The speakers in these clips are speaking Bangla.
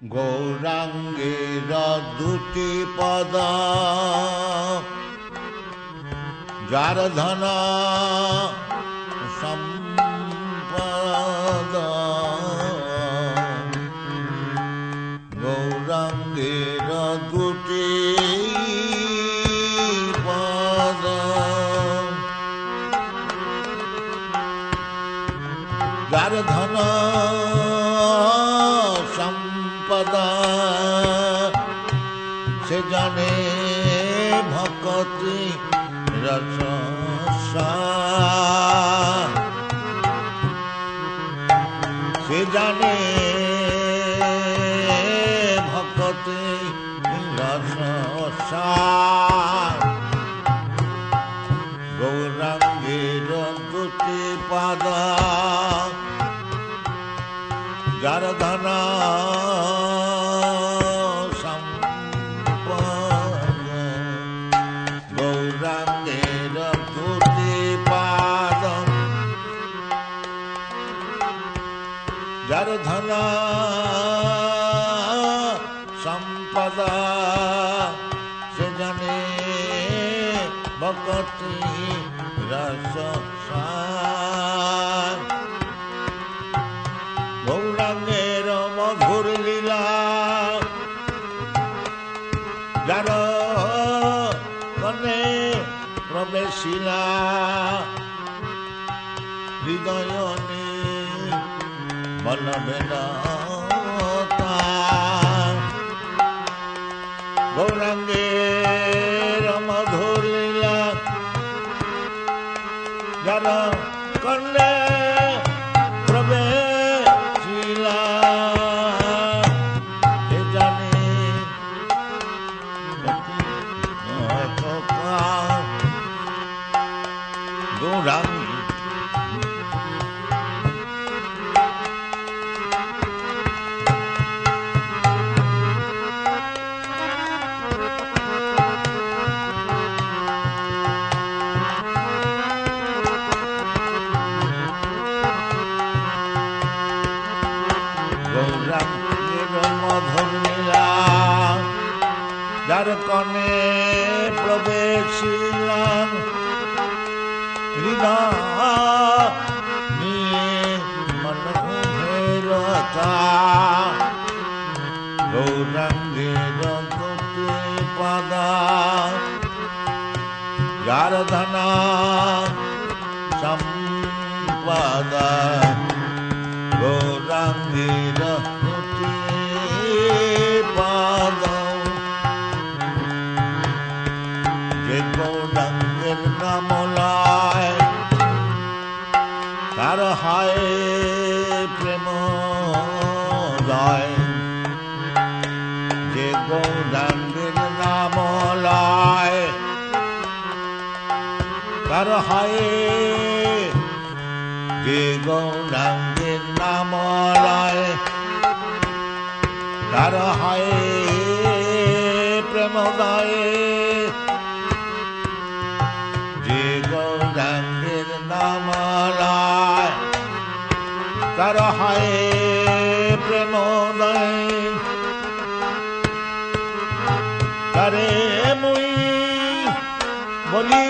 গৌরাঙ্গের দুটি পদ। যার ধন সম্পদ। গৌরাঙ্গের দুটি পদ। যার ধন সম্পদ সে জানে ভকতি রস গৌরাঙ্গের মধুর লীলা যার মনে প্রবেশিলা হৃদয় বলবে গৌরাঙ্গের মধুর লীলা যার কন্যা निदान তার হয় যে গৌরাঙ্গের নাম হয়, প্রেমদয়। যে গৌরাঙ্গের নাম তার হয় তারে মুই বলি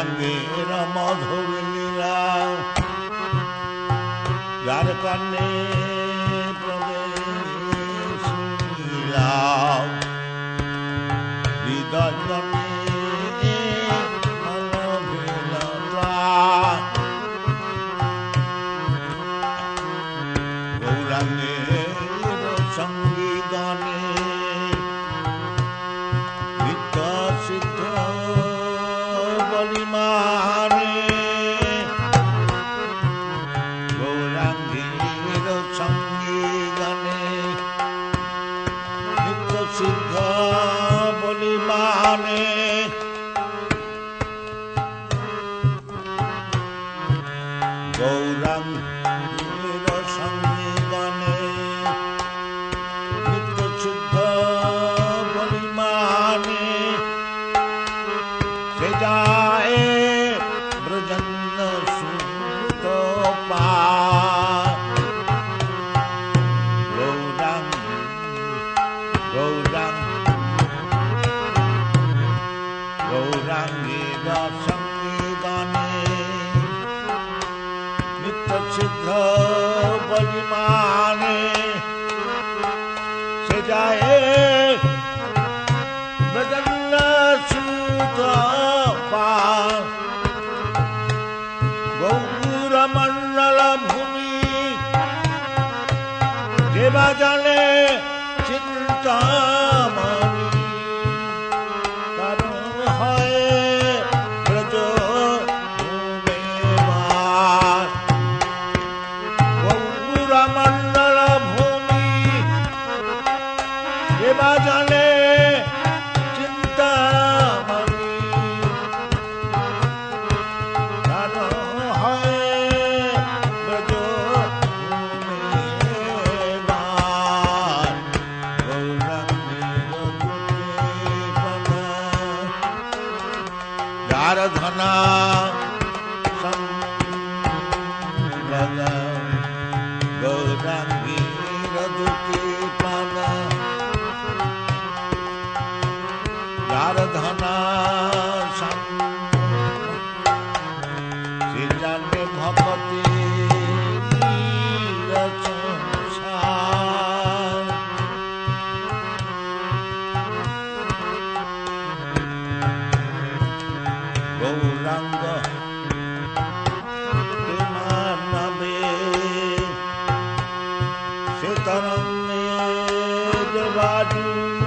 রামের মধুর লীলা যার কানে सिद्ध बोली माने। আরাধনা গৌরাঙ্গী রদুকে পানা আরাধনা সে জানে ভকতি God.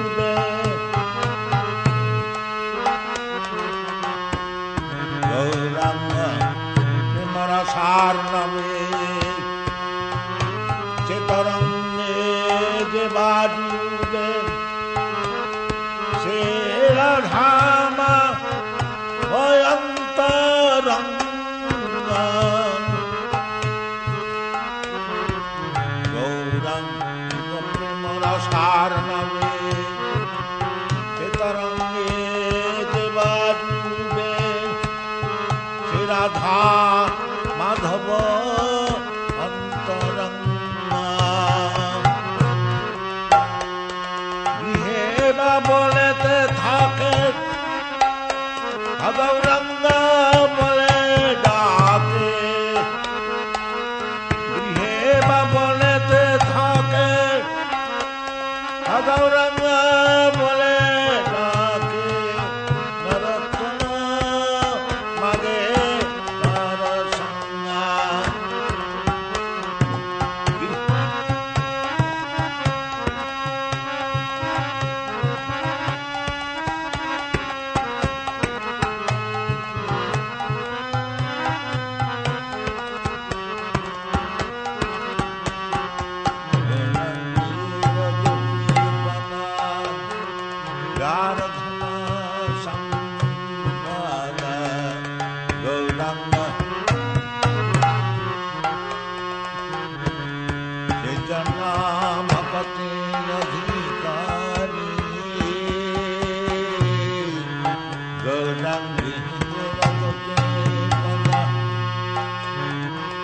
কথা বলেতে থাকে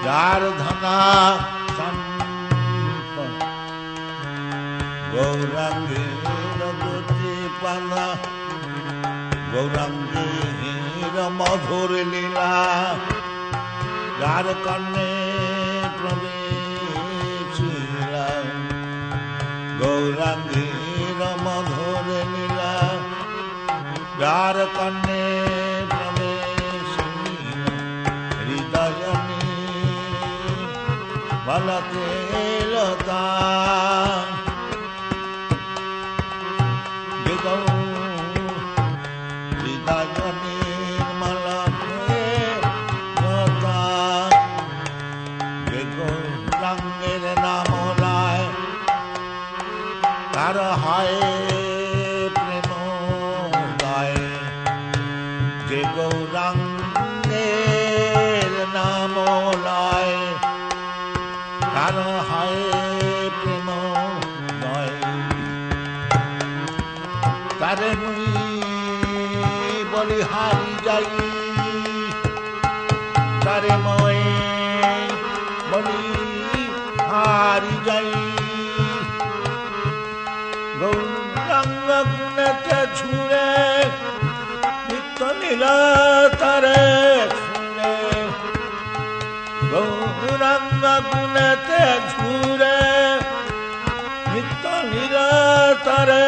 शारधना गौरांगी रघुति পালা গৌরাঙ্গী মধুর লীলা, যার কর্ণে প্রবেশ গৌরাঙ্গী মধুর লীলা, যার কর্ণে Mala tú তারে মুই বলিহারি যাই। তারে মই বলি হারি যাই। গৌরাঙ্গ গুণতে ছুঁড়ে, নিত্য নীলা তারে ছুঁড়ে। গৌরাঙ্গ গুণতে ছুঁড়ে, নিত্য নীলা তারে